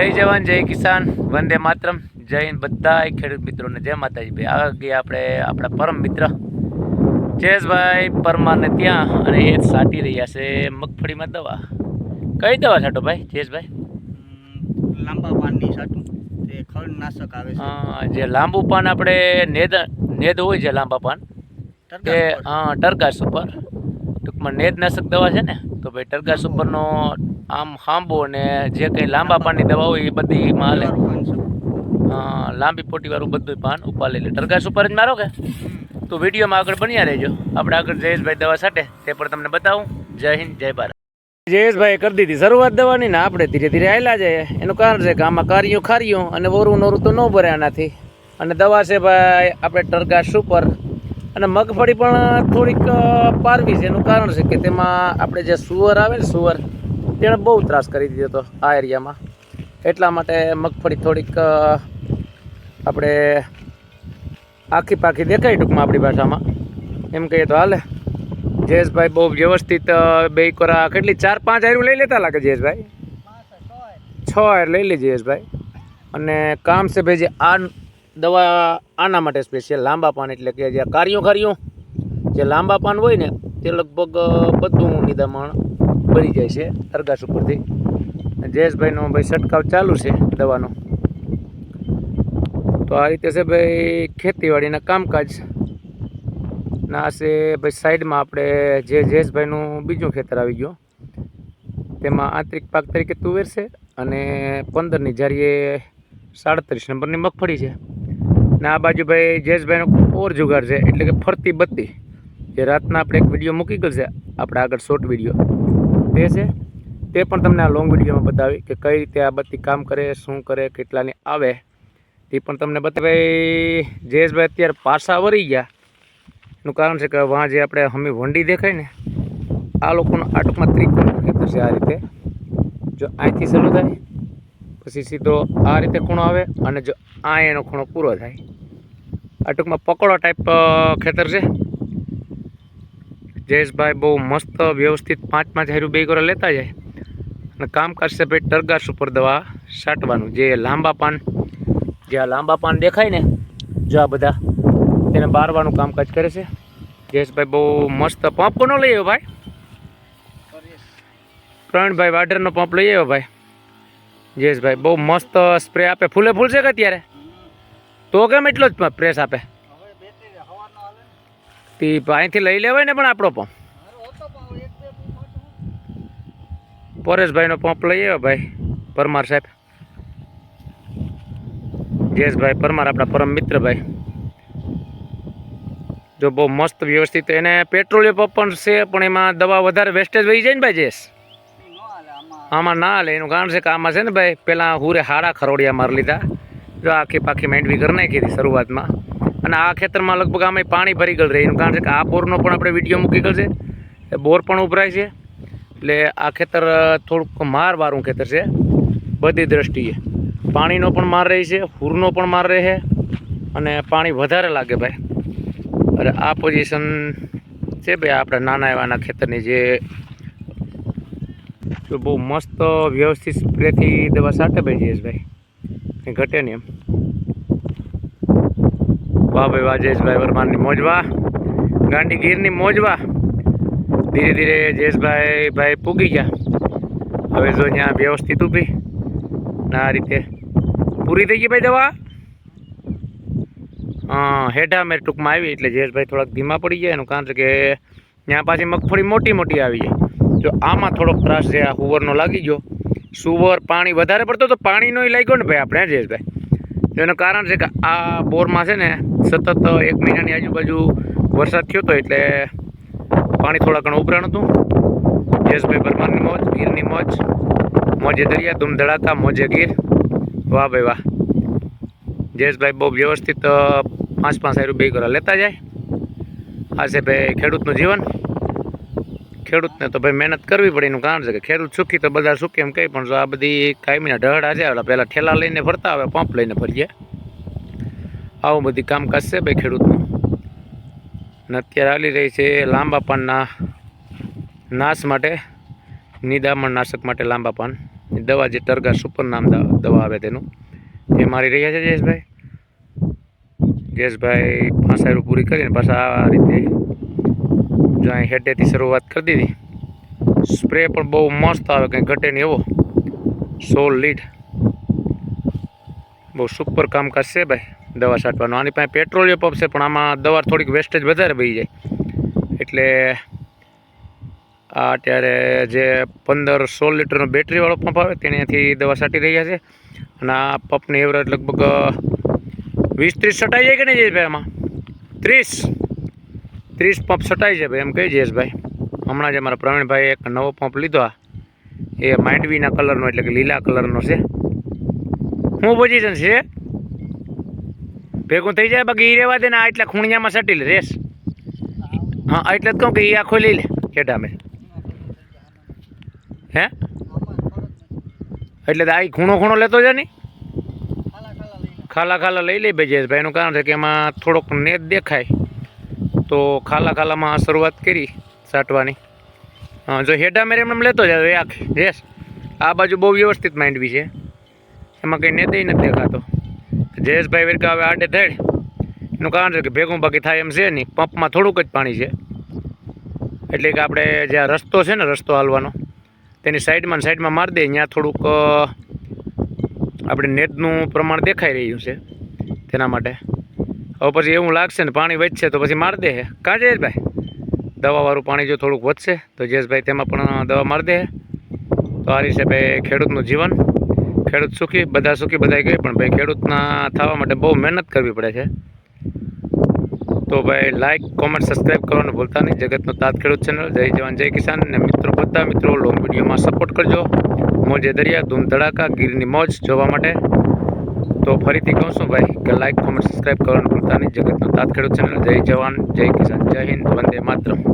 જય જવાન જય કિસાન. વંદે માતરમ. જય હિન્દ બધા ખેડૂત મિત્રોને. જય માતાજી. ભાઈ આ ગયા આપણે આપણા પરમ મિત્ર જયેશભાઈ પરમારને ત્યાં અને એ સાટી રહ્યા છે મગફળીમાં દવા. કઈ દવા છાંટો ભાઈ જયેશભાઈ? લાંબા પાનની તે ખડનાશક આવે છે. જે લાંબુ પાન આપણે નેદ નેદ હોય છે લાંબા પાન. તે હા ટરકાશ ઉપર. ટૂંકમાં નેદનાશક દવા છે ને? તો ભાઈ ટરગાસ ઉપરનો આમ હાંબો ને જે કંઈ લાંબા પાનની દવા હોય એ બધી માલ લાંબા પોટીવાળું બધું પાન ઉપાડી લે. ટરગાસ ઉપર જ મારો કે? તો વિડીયોમાં આગળ બન્યા રહેજો. આપણે આગળ જયેશભાઈ દવા સાટે તે પણ તમને બતાવું. જય હિન્દ જય ભારત. જયેશભાઈ કરી દીધી શરૂઆત દવાની ને આપણે ધીરે ધીરે આવેલા જઈએ એનું કારણ છે કે આમાં કાર્યું ખાર્યું અને વોરું નોરું તો ન ભરે આનાથી. અને દવા છે ભાઈ આપણે ટરગાસ ઉપર અને મગફળી પણ થોડીક પારવી છે. એનું કારણ છે કે તેમાં આપણે જે સુવર આવે ને સુવર તેણે બહુ ત્રાસ કરી દીધો હતો આ એરિયામાં. એટલા માટે મગફળી થોડીક આપણે આખી પાખી દેખાય ટૂંકમાં આપણી ભાષામાં. એમ કહીએ તો હાલે. જયેશભાઈ બહુ વ્યવસ્થિત બે કોરા કેટલી ચાર પાંચ આયરું લઈ લેતા લાગે જયેશભાઈ? છ આયર લઈ લે જયેશભાઈ. અને કામ છે ભાઈ જે આ દવા આના માટે સ્પેશિયલ લાંબા પાન એટલે કે જે કાર્યું કાર્યું જે લાંબા પાન હોય ને, તે લગભગ બધું નિદામણ બની જાય છે અરગાસ ઉપરથી. જયેશભાઈનો ભાઈ છંટકાવ ચાલુ છે દવાનો. તો આ રીતે છે ભાઈ ખેતીવાડીના કામકાજ. ના છે ભાઈ સાઈડમાં આપણે જે જયેશભાઈનું બીજું ખેતર આવી ગયું. તેમાં આંતરિક પાક તરીકે તુવેર છે અને પંદરની જારીએ સાડત્રીસ નંબરની મગફળી છે. ને આ બાજુ ભાઈ જયેશભાઈનો ઓર જુગાર છે, એટલે કે ફરતી બત્તી. જે રાતના આપણે એક વીડિયો મૂકી ગયો છે, આપણે આગળ શોર્ટ વીડિયો તે છે, તે પણ તમને આ લોંગ વિડીયોમાં બતાવી કે કઈ રીતે આ બત્તી કામ કરે, શું કરે, કેટલાની આવે. તે પણ તમને બતાવી. જયેશભાઈ અત્યારે પાછા વળી ગયા. એનું કારણ છે કે વાં જે આપણે હમી વંડી દેખાય ને, આ લોકોનું આટુકમાં ટૂંકમાં ત્રિકોણ ખેતર છે આ રીતે. જો અહીંથી શરૂ થાય, પછી સીધો આ રીતે ખૂણો આવે અને જો આ એનો ખૂણો પૂરો થાય. આ ટૂંકમાં પકોડો ટાઈપ ખેતર છે. જયેશભાઈ બહુ મસ્ત વ્યવસ્થિત પાંચ પાંચ હારું બે ગોરા લેતા જાય. અને કામકાજ છે ભાઈ ટરગાસ ઉપર દવા છાંટવાનું. જે લાંબા પાન, જે આ લાંબા પાન દેખાય ને, જો આ બધા, તેને બારવાનું કામકાજ કરે છે. જયેશભાઈ બહુ મસ્ત પંપ કોનો લઈ આવ્યો ભાઈ. પ્રવીણભાઈ વાઢરનો પંપ લઈ આવ્યો ભાઈ. જયેશભાઈ બહુ મસ્ત સ્પ્રે આપે. ફૂલે ફૂલ છે કે અત્યારે? તો કેમ એટલો જ પ્રેસ આપે. તે અહીંથી લઈ લેવાય ને પણ આપણો પંપ. પરેશભાઈનો પંપ લઈ આવ્યો ભાઈ પરમાર સાહેબ. જયેશભાઈ પરમાર આપણા પરમ મિત્ર ભાઈ. જો બહુ મસ્ત વ્યવસ્થિત એને પેટ્રોલિયમ પંપ પણ છે પણ એમાં દવા વધારે વેસ્ટેજ વહી જાય ને ભાઈ જયેશ? આમાં. ના હાલે એનું કારણ છે કે આમાં છે ને ભાઈ પહેલાં હુરે હાડા ખરોડિયા મારી લીધા. જો આખી પાખી માંડવી કરી નાખી હતી શરૂઆતમાં. અને આ ખેતરમાં લગભગ આમે પાણી ભરી ગયેલ રહે. એનું કારણ છે કે આ બોરનો પણ આપણે વીડિયો મૂકી ગયેલ છે. એ બોર પણ ઉભરાય છે. એટલે આ ખેતર થોડુંક મારવાળું ખેતર છે. બધી દ્રષ્ટિએ. પાણીનો પણ માર રહે છે, હુરનો પણ માર રહે અને પાણી વધારે લાગે ભાઈ. અરે આ પોઝિશન છે ભાઈ આપણે નાના એવાના ખેતરની જે બહુ મસ્ત વ્યવસ્થિત સ્પ્રેથી દવા સાટે ભાઈ જયેશભાઈ કંઈ ઘટે નહીં એમ. વાહ ભાઈ, વાહ, જયેશભાઈ વર્માની મોજવા ગાંડી ગીરની મોજવા ધીરે ધીરે જયેશભાઈ ભાઈ પૂગી ગયા. હવે જો અહીંયા વ્યવસ્થિત ઊભી. આ રીતે પૂરી થઈ ગઈ ભાઈ દવા? હા હેઠા મેં ટૂંકમાં આવી, એટલે જયેશભાઈ થોડાક ધીમા પડી ગયા. એનું કારણ છે કે ત્યાં પાછી મગફળી મોટી મોટી આવી જાય જો આમાં થોડોક ત્રાસ છે, આ હુવરનો લાગી ગયો. સુવર, પાણી વધારે પડતો તો પાણીનો લાગ્યો ને ભાઈ આપણે જયેશભાઈ? એનું કારણ છે કે આ બોરમાં છે ને સતત એક મહિનાની આજુબાજુ વરસાદ થયો હતો એટલે પાણી થોડા ઘણું ઉભરાણ હતું. જયેશભાઈ પરમારની મોજ, ગીરની મોજ, મોજે દરિયા, ધૂમ ધડાકા, મોજે ગીર. વાહ ભાઈ વાહ. જયેશભાઈ બહુ વ્યવસ્થિત પાંચ પાંચ હારું બે કરા લેતા જાય. આ છે ભાઈ ખેડૂતનું જીવન. ખેડૂતને તો ભાઈ મહેનત કરવી પડે, એનું કારણ છે કે ખેડૂત સુખી તો બધા સુખી એમ કંઈ પણ જો આ બધી કાયમીના ઢહડા છે એટલે પહેલાં ઠેલા લઈને ફરતા આવે પંપ લઈને ફરીએ. આવું બધી કામકાજ છે ભાઈ ખેડૂતનું. ને અત્યારે હાલી રહી છે લાંબા પાનના નાશ માટે, નિદામણ નાશક માટે લાંબા પાન. દવા જે ટર્ગા સુપર નામ દવા આવે તેનું. એ મારી રહ્યા છે જયેશભાઈ. જયેશભાઈ પાંસાયરું પૂરી કરીને પાછા આ રીતે જો અહીં હેડેથી શરૂઆત કરી દીધી. સ્પ્રે પણ બહુ મસ્ત આવે, કંઈ ઘટે નહીં એવો. સોલ લીડ બહુ સુપર કામકાજ છે ભાઈ, દવા છાંટવાનું. આની પાસે પેટ્રોલિયમ પંપ છે, પણ આમાં દવા થોડીક વેસ્ટેજ વધારે બહી જાય. એટલે આ અત્યારે જે પંદર સોળ લીટરનો બેટરીવાળો પંપ આવે તેનાથી દવા છાંટી રહ્યા છે. અને આ પંપની એવરેજ લગભગ વીસ ત્રીસ છટાઈ જાય કે નહીં જયેશભાઈ આમાં? ત્રીસ. ત્રીસ પંપ છટાઈ છે ભાઈ, એમ કહી જયેશભાઈ હમણાં જ અમારા પ્રવીણભાઈ એક નવો પંપ લીધો આ. એ માંડવીના કલરનો એટલે કે લીલા કલરનો છે. શું પોઝિશન છે? ભેગું થઈ જાય બાકી એ રહેવા દે ને આ એટલા ખૂણિયામાં સટી લે, રેસ. હા, એટલે જ કહું કે એ આખો લઈ લે કેટા મેં હે? એટલે આ ખૂણો ખૂણો લેતો છે નહીં ખાલા ખાલા લઈ લે. ભાઈ ભાઈ એનું કારણ છે કે એમાં થોડોક નેત દેખાય. તો ખાલા ખાલામાં શરૂઆત કરી સાટવાની. જો હેડા મેરે એમ લેતો જાય એ આખી યસ આ બાજુ બહુ વ્યવસ્થિત માંડવી છે. એમાં કંઈ નેતે નથી દેખાતો. જયેશભાઈ વેરકા હવે આડે થેડ એનું કારણ છે કે ભેગું બાકી થાય એમ છે નહીં. પંપમાં થોડુંક જ પાણી છે. એટલે કે આપણે જ્યાં રસ્તો છે ને, રસ્તો હાલવાનો, તેની સાઈડમાં સાઈડમાં મારી દઈએ ત્યાં થોડુંક આપણે નેદનું પ્રમાણ દેખાઈ રહ્યું છે તેના માટે. હવે પછી એવું લાગશે ને પાણી વધશે તો પછી મારી દે કાં જયેશભાઈ? દવાવાળું પાણી જો થોડુંક વધશે તો જયેશભાઈ તેમાં પણ દવા મારી દે તો આ રીતે ભાઈ ખેડૂતનું જીવન, ખેડૂત સુખી, બધા સુખી બધા કહે પણ ભાઈ ખેડૂતના થવા માટે બહુ મહેનત કરવી પડે છે. તો ભાઈ લાઇક કોમેન્ટ સબસ્ક્રાઈબ કરવાનું ભૂલતા નહીં. જગતનો તાત ખેડૂત ચેનલ જય જવાન, જય કિસાન. અને મિત્રો, બધા મિત્રો લોંગ વિડીયોમાં સપોર્ટ કરજો. મોજે દરિયા, ધૂમ ધડાકા, ગીરની મોજ જોવા માટે. તો ફરીથી કહું છું ભાઈ કે લાઇક કોમેન્ટ સબસ્ક્રાઈબ કરવાનું ભૂલતા નહીં. જગતનો તાત ખેડૂત ચેનલ જય જવાન, જય કિસાન, જય હિન્દ, વંદે માતરમ.